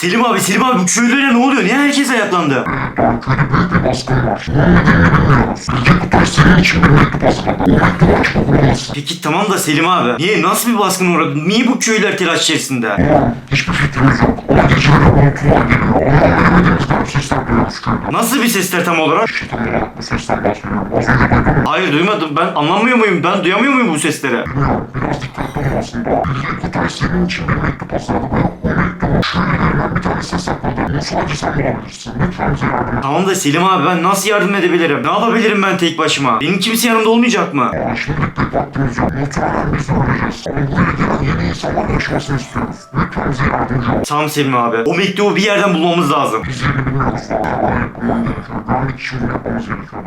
Selim abi Selim abi bu köylülere ne oluyor? Niye herkes ayaklandı? Köyde büyük bir baskın var. Bunun nedenini bilmiyoruz. Bilge Kutay senin için bir mektup hazırladı. O mektubu açma bulamazsın. Peki tamam da Selim abi. Niye nasıl bir baskın uğradı? Niye bu köylüler telaş içerisinde? Ulan hiçbir fikrimiz yok. Ama geceleri uğultular geliyor. Onu anlayamadığımız garip sesler duyuyoruz köyde. Nasıl bir sesler tam olarak? Tam olarak bu sesten bahsediyorum. Az önce duydun mu? Hayır duymadım. Ben anlamıyor muyum? Ben duyamıyor muyum bu sesleri? Bilmiyorum. Biraz dikkatli olun aslında. Bilge Kutay senin için bir mektup hazırladı ve o mektubu şöylelerinden bir tanesi sakladı. Onu sadece sen bulabilirsin. Lütfen bize yardım et. Tamam da Selim abi ben nasıl yardım edebilirim? Ne yapabilirim ben tek başıma? Benim kimse yanımda olmayacak mı? Ama şimdilik pek vaktimiz yok. Muhtemelen biz öleceğiz. Ama buraya gelen yeni insanlar yaşamasını istiyoruz. Lütfen bize yardımcı ol. Tamam Selim abi. O mektubu bir yerden bulmamız lazım. Biz yerini bilmiyoruz. Arayıp bulmam gerekiyor. Güvenlik için bunu yapmamız gerekiyor.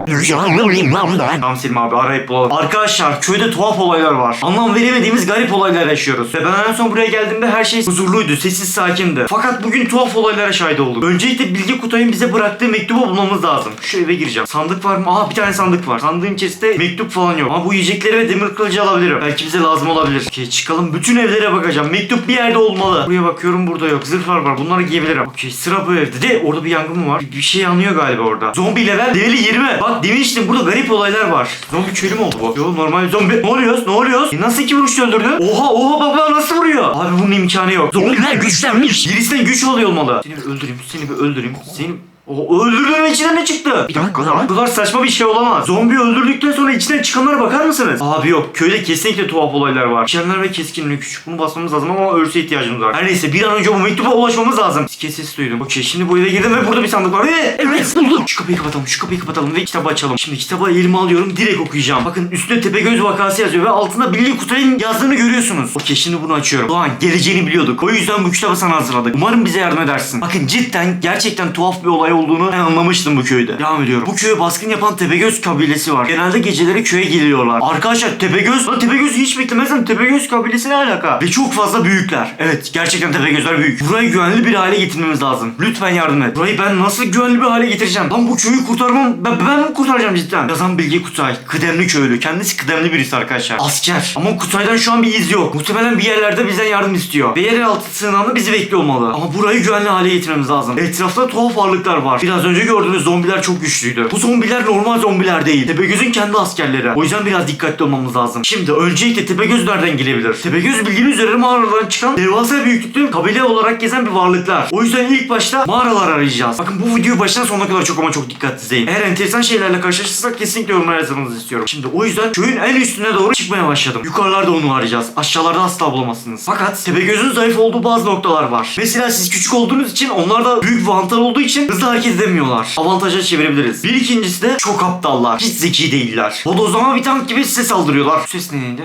Tamam Selim abi arayıp bulalım. Arkadaşlar köyde tuhaf olaylar var. Anlam veremediğimiz garip olaylar yaşıyoruz. Ve ben en son buraya geldiğimde her şey huzurluydu, sessiz sakindi. Fakat bugün tuhaf olaylara şahit olduk. Öncelikle Bilge Kutay'ın bize bıraktığı mektubu bulmamız lazım. Şu eve gireceğim. Sandık var mı? Aa bir tane sandık var. Sandığın içerisinde mektup falan yok. Ama bu yiyecekleri ve demir kılıcı alabilirim. Belki bize lazım olabilir. Okey çıkalım. Bütün evlere bakacağım. Mektup bir yerde olmalı. Buraya bakıyorum burada yok. Zırhlar var. Bunları giyebilirim. Okey sıra bu evde. De orada bir yangın mı var? Bir, bir şey yanıyor galiba orada. Zombi level develi 20. Bak demiştim burada garip olaylar var. Zombi köylü mü oldu bu? Yo normal zombi. Ne oluyoruz? Ne oluyoruz? E, nasıl iki vuruşta öldürdü? Oha oha baba nasıl vuruyor? Abi bunun imkanı yok. Zombiler güçlenmiş. Birisinden güç oluyor olmalı. Seni bir öldüreyim. Seni bir öldüreyim. Seni o öldürdüğüm içinden ne çıktı? Bir dakika lan. Bu kadar saçma bir şey olamaz. Zombi öldürdükten sonra içinden çıkanlara bakar mısınız? Abi yok. Köyde kesinlikle tuhaf olaylar var. Şenler ve keskinliği küçük. Bunu basmamız lazım ama örse ihtiyacımız var. Her neyse bir an önce bu mektuba ulaşmamız lazım. Kes sesi duydum. Okey şimdi bu eve girdim ve burada bir sandık var. Ee, evet buldum. Şu kapıyı kapatalım. Şu kapıyı kapatalım ve kitabı açalım. Şimdi kitabı elime alıyorum. Direkt okuyacağım. Bakın üstüne Tepegöz vakası yazıyor ve altında Billy Kutay'ın yazdığını görüyorsunuz. Okey şimdi bunu açıyorum. Doğan geleceğini biliyorduk. O yüzden bu kitabı sana hazırladık. Umarım bize yardım edersin. Bakın cidden gerçekten tuhaf bir olay olduğunu ben anlamıştım bu köyde. Devam ediyorum. Bu köye baskın yapan Tepegöz kabilesi var. Genelde geceleri köye geliyorlar. Arkadaşlar Tepegöz, lan Tepegöz hiç beklemezdim. Tepegöz kabilesi ne alaka? Ve çok fazla büyükler. Evet gerçekten Tepegözler büyük. Burayı güvenli bir hale getirmemiz lazım. Lütfen yardım et. Burayı ben nasıl güvenli bir hale getireceğim? Lan bu köyü kurtarmam. Ben, ben mi kurtaracağım cidden? Yazan Bilge Kutay. Kıdemli köylü. Kendisi kıdemli birisi arkadaşlar. Asker. Ama Kutay'dan şu an bir iz yok. Muhtemelen bir yerlerde bizden yardım istiyor. Ve yeraltı sığınağında bizi bekliyor olmalı. Ama burayı güvenli hale getirmemiz lazım. Etrafta tuhaf varlıklar var. Biraz önce gördüğünüz zombiler çok güçlüydü. Bu zombiler normal zombiler değil. Tepegöz'ün kendi askerleri. O yüzden biraz dikkatli olmamız lazım. Şimdi öncelikle Tepegöz nereden gelebilir? Tepegöz bildiğiniz üzere mağaralardan çıkan devasa büyüklükte kabile olarak gezen bir varlıklar. O yüzden ilk başta mağaralar arayacağız. Bakın bu videoyu baştan sonuna kadar çok ama çok dikkatli izleyin. Eğer enteresan şeylerle karşılaşırsak kesinlikle yorumlara yazmanızı istiyorum. Şimdi o yüzden köyün en üstüne doğru çıkmaya başladım. Yukarılarda onu arayacağız. Aşağılarda asla bulamazsınız. Fakat Tepegöz'ün zayıf olduğu bazı noktalar var. Mesela siz küçük olduğunuz için onlar da büyük vantal olduğu için hızlı hareket edemiyorlar. Avantaja çevirebiliriz. Bir ikincisi de çok aptallar. Hiç zeki değiller. Bodozlama bir tank gibi size saldırıyorlar. Ses neydi?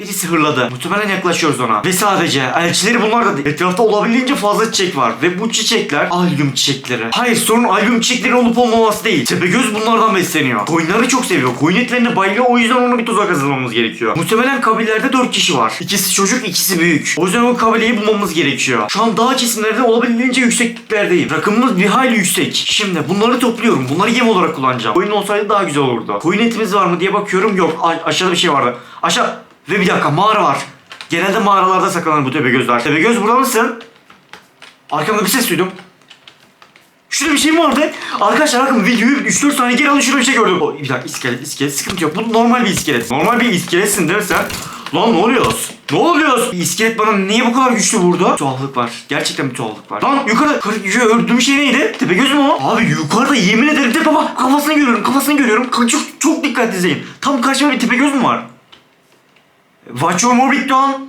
Birisi hırladı. Muhtemelen yaklaşıyoruz ona. Ve sadece elçileri bunlar da değil. Etrafta olabildiğince fazla çiçek var. Ve bu çiçekler albüm çiçekleri. Hayır sorun albüm çiçekleri olup olmaması değil. Tepegöz bunlardan besleniyor. Koyunları çok seviyor. Koyun etlerine bayılıyor. O yüzden ona bir tuzak hazırlamamız gerekiyor. Muhtemelen kabilelerde 4 kişi var. İkisi çocuk ikisi büyük. O yüzden o kabileyi bulmamız gerekiyor. Şu an dağ kesimlerde olabildiğince yüksekliklerdeyim. Rakımımız bir hayli yüksek. Şimdi bunları topluyorum. Bunları yem olarak kullanacağım. Koyun olsaydı daha güzel olurdu. Koyun etimiz var mı diye bakıyorum. Yok. A- aşağıda bir şey vardı. Aşağı. Ve bir dakika mağara var. Genelde mağaralarda saklanır bu tepegözler. Tepegöz burada mısın? Arkamda bir ses duydum. Şurada bir şey mi vardı? Arkadaşlar bakın videoyu 3-4 saniye geri alın şurada bir şey gördüm. O, bir dakika iskelet iskelet sıkıntı yok. Bu normal bir iskelet. Normal bir iskeletsin değil mi sen? Lan ne oluyoruz? Ne oluyoruz? Bir iskelet bana niye bu kadar güçlü vurdu? Tuhaflık var. Gerçekten bir tuhaflık var. Lan yukarıda yukarı, öldüğüm şey neydi? Tepegöz mü o? Abi yukarıda yemin ederim de baba kafasını görüyorum kafasını görüyorum. Çok, çok dikkatli izleyin. Tam karşıma bir tepegöz mü var? Morbid down.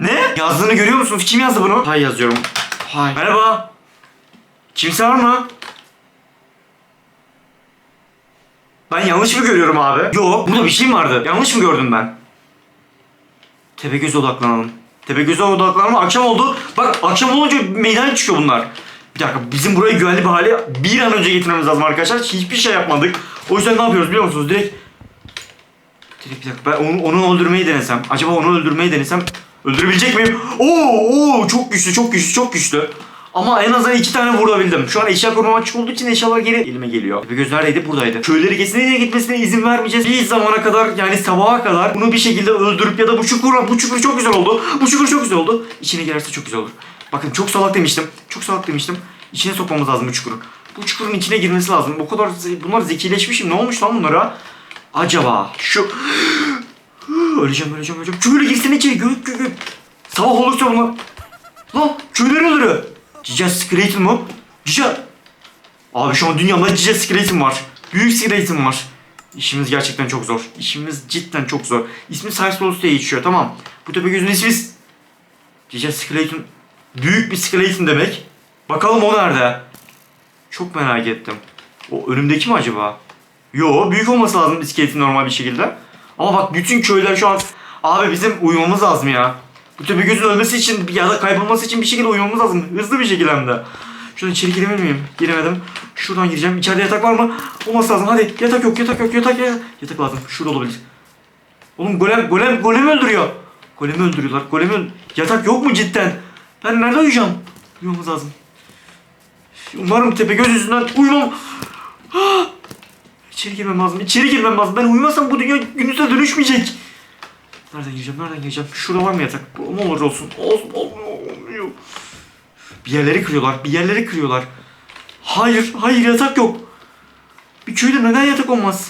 Ne? Yazdığını görüyor musunuz? Kim yazdı bunu? Hay yazıyorum. Hay. Merhaba. Kimse var mı? Ben yanlış mı görüyorum abi? Yok. Burada bir şey mi vardı? Yanlış mı gördüm ben? Tepegöz odaklanalım. Tepegöz'e odaklanalım. Akşam oldu. Bak akşam olunca meydana çıkıyor bunlar. Bir dakika bizim burayı güvenli bir hale bir an önce getirmemiz lazım arkadaşlar. Hiçbir şey yapmadık. O yüzden ne yapıyoruz biliyor musunuz? Direkt Direkt bir dakika ben onu, onu öldürmeyi denesem. Acaba onu öldürmeyi denesem öldürebilecek miyim? Oo, oo çok güçlü çok güçlü çok güçlü. Ama en azından iki tane vurabildim. Şu an eşya koruma açık olduğu için eşyalar geri elime geliyor. Bir göz neredeydi? Buradaydı. Köyleri kesinlikle gitmesine izin vermeyeceğiz. Bir zamana kadar yani sabaha kadar bunu bir şekilde öldürüp ya da bu çukura bu çukur çok güzel oldu. Bu çukur çok güzel oldu. İçine girerse çok güzel olur. Bakın çok salak demiştim. Çok salak demiştim. İçine sokmamız lazım bu çukurun. Bu çukurun içine girmesi lazım. O kadar bunlar zekileşmişim. Ne olmuş lan bunlara? Acaba şu... öleceğim öleceğim öleceğim. Şöyle girsin içeri. Gök gök gök. Sabah olursa bunlar... Lan köyleri öldürüyor. Cica Skeleton mu? Cica... Abi şu an dünyamda Cica Skeleton var. Büyük Skeleton var. İşimiz gerçekten çok zor. İşimiz cidden çok zor. İsmi Cyclops diye geçiyor tamam. Bu tepe gözün ismi... Cica Skeleton... Büyük bir Skeleton demek. Bakalım o nerede? Çok merak ettim. O önümdeki mi acaba? Yo büyük olması lazım iskeletin normal bir şekilde. Ama bak bütün köyler şu an... Abi bizim uyumamız lazım ya. Bu gözün ölmesi için ya da kaybolması için bir şekilde uyumamız lazım. Hızlı bir şekilde hem de. Şuradan içeri girebilir miyim? Giremedim. Şuradan gireceğim. İçeride yatak var mı? Olması lazım. Hadi yatak yok yatak yok yatak yatak. Yatak lazım. Şurada olabilir. Oğlum golem golem golemi öldürüyor. Golemi öldürüyorlar. Golemi Yatak yok mu cidden? Ben nerede uyuyacağım? Uyumamız lazım. Umarım tepe göz yüzünden uyumam. İçeri girmem lazım. İçeri girmem lazım. Ben uyumasam bu dünya günümüze dönüşmeyecek. Nereden gireceğim? Nereden gireceğim? Şurada var mı yatak? Ne olur olsun. Olsun. Olmuyor. Bir yerleri kırıyorlar. Bir yerleri kırıyorlar. Hayır. Hayır yatak yok. Bir köyde neden yatak olmaz?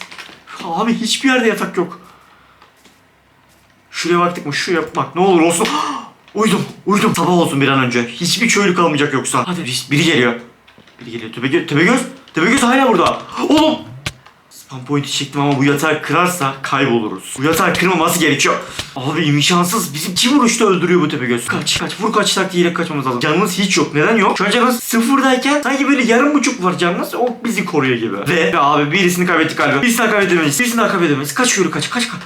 Abi hiçbir yerde yatak yok. Şuraya baktık mı? Şuraya bak ne olur olsun. Uyudum. Uyudum. Sabah olsun bir an önce. Hiçbir köylü kalmayacak yoksa. Hadi biri, biri geliyor. Biri geliyor. Tepegöz. Tepegöz. Tepegöz hala burada. Oğlum. Spam point'i çektim ama bu yatağı kırarsa kayboluruz. Bu yatağı kırmaması gerekiyor. Abi imkansız. Bizim kim vuruşta öldürüyor bu Tepegöz? Kaç kaç. Vur kaç taktiğiyle kaçmamız lazım. Canımız hiç yok. Neden yok? Şu an canımız sıfırdayken sanki böyle yarım buçuk var canımız. O bizi koruyor gibi. Ve, abi birisini kaybettik galiba. Birisini daha kaybedemeyiz. Birisini daha kaybedemeyiz. Kaç yürü kaç kaç kaç.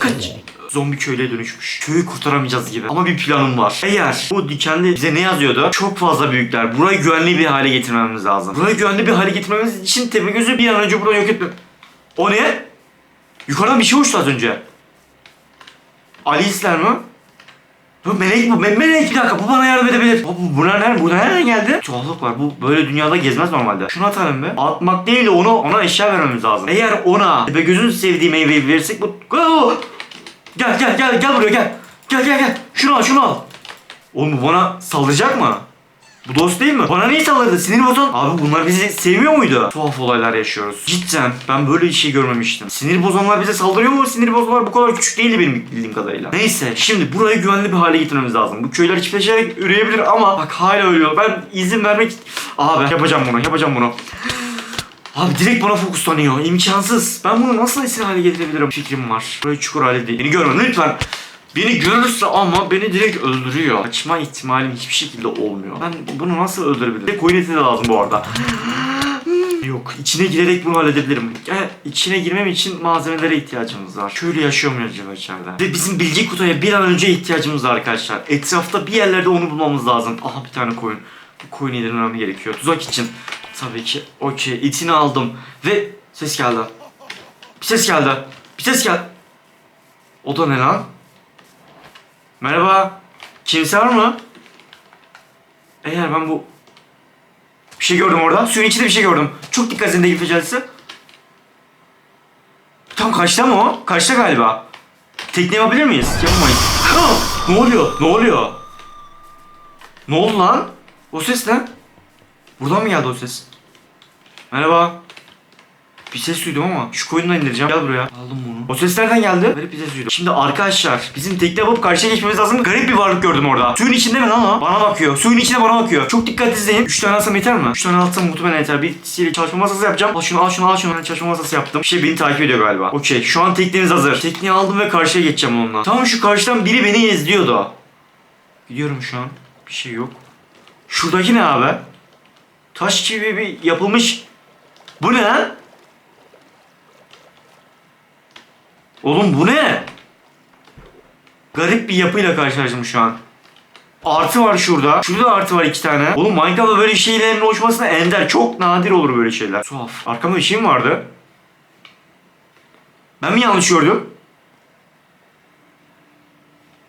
Kaç. Zombi köylüye dönüşmüş. Köyü kurtaramayacağız gibi. Ama bir planım var. Eğer bu dikenli bize ne yazıyordu? Çok fazla büyükler. Burayı güvenli bir hale getirmemiz lazım. Burayı güvenli bir hale getirmemiz için Tepegöz'ü bir an önce buradan yok etme. O ne? Yukarıdan bir şey uçtu az önce. Alice'ler mi? Bu melek bu. Me- melek bir dakika bu bana yardım edebilir. Aa, bu, bu nereden, bu nereden geldi? Tuhaflık var. Bu böyle dünyada gezmez normalde. Şunu atalım be. Atmak değil de onu ona eşya vermemiz lazım. Eğer ona ve gözün sevdiği meyveyi verirsek bu... Gel gel gel gel buraya gel. Gel gel gel. Şunu al şunu al. Oğlum bu bana saldıracak mı? Bu dost değil mi? Bana niye saldırdı? Sinir bozan. Abi bunlar bizi sevmiyor muydu? Tuhaf olaylar yaşıyoruz. Cidden ben böyle bir şey görmemiştim. Sinir bozanlar bize saldırıyor mu? Sinir bozanlar bu kadar küçük değildi benim bildiğim kadarıyla. Neyse şimdi burayı güvenli bir hale getirmemiz lazım. Bu köyler çiftleşerek üreyebilir ama bak hala ölüyor. Ben izin vermek... Abi yapacağım bunu yapacağım bunu. Abi direkt bana fokuslanıyor. İmkansız. Ben bunu nasıl esir hale getirebilirim? Fikrim var. Burayı çukur hale değil. Beni görme lütfen. Beni görürse ama beni direkt öldürüyor. Kaçma ihtimalim hiçbir şekilde olmuyor. Ben bunu nasıl öldürebilirim? Koyun eti de lazım bu arada. Yok içine girerek bunu halledebilirim. Gel içine girmem için malzemelere ihtiyacımız var. Köylü yaşıyor mu acaba içeride? Ve bizim bilgi kutuya bir an önce ihtiyacımız var arkadaşlar. Etrafta bir yerlerde onu bulmamız lazım. Aha bir tane koyun. Bu koyunu yedirmem gerekiyor. Tuzak için. Tabii ki. Okey. Etini aldım. Ve ses geldi. Bir ses geldi. Bir ses geldi. O da ne lan? Merhaba. Kimse var mı? Eğer ben bu... Bir şey gördüm orada. Suyun içinde bir şey gördüm. Çok dikkat edin değil fecaisi. Tam karşıda mı o? Karşıda galiba. Tekne yapabilir miyiz? Yapamayız. Ah! ne oluyor? Ne oluyor? Ne oldu lan? O ses ne? Buradan mı geldi o ses? Merhaba. Bir ses duydum ama şu koyunu da indireceğim. Gel buraya. Aldım bunu. O ses nereden geldi? Garip bir ses duydum. Şimdi arkadaşlar bizim tekne yapıp karşıya geçmemiz lazım. Garip bir varlık gördüm orada. Suyun içinde mi lan o? Bana bakıyor. Suyun içinde bana bakıyor. Çok dikkat izleyin. 3 tane alsam yeter mi? 3 tane alsam muhtemelen yeter. Bir sihirli çalışma masası yapacağım. Al şunu al şunu al şunu. Ben çalışma masası yaptım. Bir şey beni takip ediyor galiba. Okey. Şu an teknemiz hazır. Tekneyi aldım ve karşıya geçeceğim onunla. Tam şu karşıdan biri beni izliyordu. Gidiyorum şu an. Bir şey yok. Şuradaki ne abi? Taş gibi bir yapılmış. Bu ne lan? Oğlum bu ne? Garip bir yapıyla karşılaştım şu an. Artı var şurada. Şurada da artı var iki tane. Oğlum Minecraft'ta böyle şeylerin oluşmasına ender. Çok nadir olur böyle şeyler. Tuhaf. Arkamda bir şey mi vardı? Ben mi yanlış gördüm?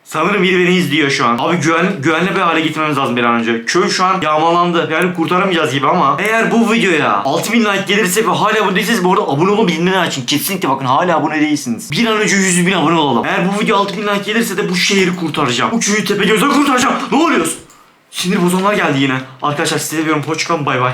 Sanırım biri beni izliyor şu an. Abi güven, güvenli bir hale getirmemiz lazım bir an önce. Köy şu an yağmalandı. Yani kurtaramayacağız gibi ama eğer bu videoya 6000 like gelirse ve hala abone değilseniz bu arada abone olun bildirimleri açın. Kesinlikle bakın hala abone değilsiniz. Bir an önce 100 bin abone olalım. Eğer bu video 6000 like gelirse de bu şehri kurtaracağım. Bu köyü tepe gözden kurtaracağım. Ne oluyorsun? Sinir bozanlar geldi yine. Arkadaşlar size seviyorum. Hoşçakalın bay bay.